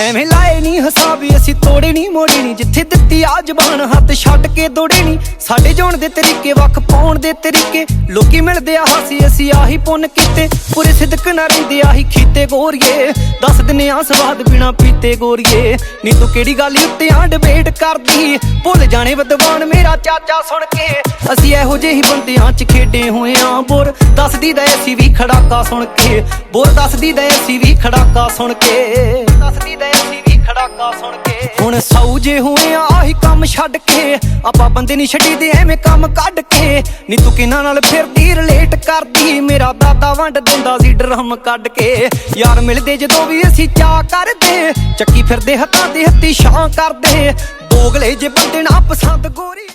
ਐਵੇਂ ਲਾਏ ਨਹੀਂ ਹਸਾਬੀ ਅਸੀਂ ਤੋੜੇ ਨਹੀਂ ਮੋੜੀ ਨਹੀਂ ਜਿੱਥੇ ਦਿੱਤੀ ਆ ਜ਼ਬਾਨ, ਹੱਥ ਛੱਡ ਕੇ ਦੋੜੇ ਨਹੀਂ ਸਾਡੇ ਜਾਣ ਦੇ ਤਰੀਕੇ, ਵੱਖ ਪਾਉਣ ਦੇ ਤਰੀਕੇ। ਲੋਕੀ ਮਿਲਦੇ ਆ ਹਾਸੀ, ਅਸੀਂ ਆਹੀ ਪੁੰਨ ਕੀਤੇ। ਪੂਰੇ ਸਿੱਧਕ ਨਾਲ ਰਹਿੰਦੇ ਆਹੀ ਖੀਤੇ ਗੋਰੀਏ। ਦੱਸ ਦਿੰਨੇ ਆ ਸਵਾਦ ਬਿਨਾ ਪੀਤੇ ਗੋਰੀਏ। ਨੀ ਤੂੰ ਕਿਹੜੀ ਗੱਲ ਉੱਤੇ ਆ ਡਿਬੇਟ ਕਰਦੀ? ਭੁੱਲ ਜਾਣੇ ਵਿਦਵਾਨ ਮੇਰਾ ਚਾਚਾ ਸੁਣ ਕੇ। ਅਸੀਂ ਇਹੋ ਜਿਹੇ ਹੀ ਬੰਦਿਆਂ ਚ ਖੇਡੇ ਹੋਏ ਆ। ਬੋਰ ਦੱਸਦੀ ਦਾ ਅਸੀਂ ਵੀ ਖੜਾਕਾ ਸੁਣ ਕੇ। ਬੋਰ ਦੱਸਦੀ ਦਾ ਅਸੀਂ ਵੀ ਖੜਾਕਾ ਸੁਣ ਕੇ। ਦੱਸਦੀ ਦਾ ਅਸੀਂ ਵੀ ਖੜਾਕਾ ਸੁਣ ਕੇ। ਹੁਣ ਸੌ ਜੇ ਹੋਏ ਆ, ਆਹੀ ਕੰਮ ਛੱਡ ਕੇ। ਆਪਾਂ ਬੰਦੇ ਨਹੀਂ ਛੱਡੀਦੇ, ਐਵੇਂ ਕੰਮ ਕੱਢ ਕੇ। ਨੀ ਤੂੰ ਕਿਨਾਂ ਨਾਲ ਫਿਰਦੀ ਰਿਲੇਟ ਕਰਦੀ। ਮੇਰਾ ਦਾਦਾ ਵੰਡ ਦਿੰਦਾ ਸੀ, ਡਰਮ ਕੱਢ ਕੇ। ਯਾਰ ਮਿਲਦੇ ਜਦੋਂ ਵੀ ਅਸੀਂ ਚਾ ਕਰਦੇ। ਚੱਕੀ ਫਿਰਦੇ ਹੱਥਾਂ ਤੇ ਹੱਤੀ ਛਾਂ ਕਰਦੇ। ਦੋਗਲੇ ਜੇ ਬੰਦੇ ਨਾ ਪਸੰਦ ਗੋਰੀ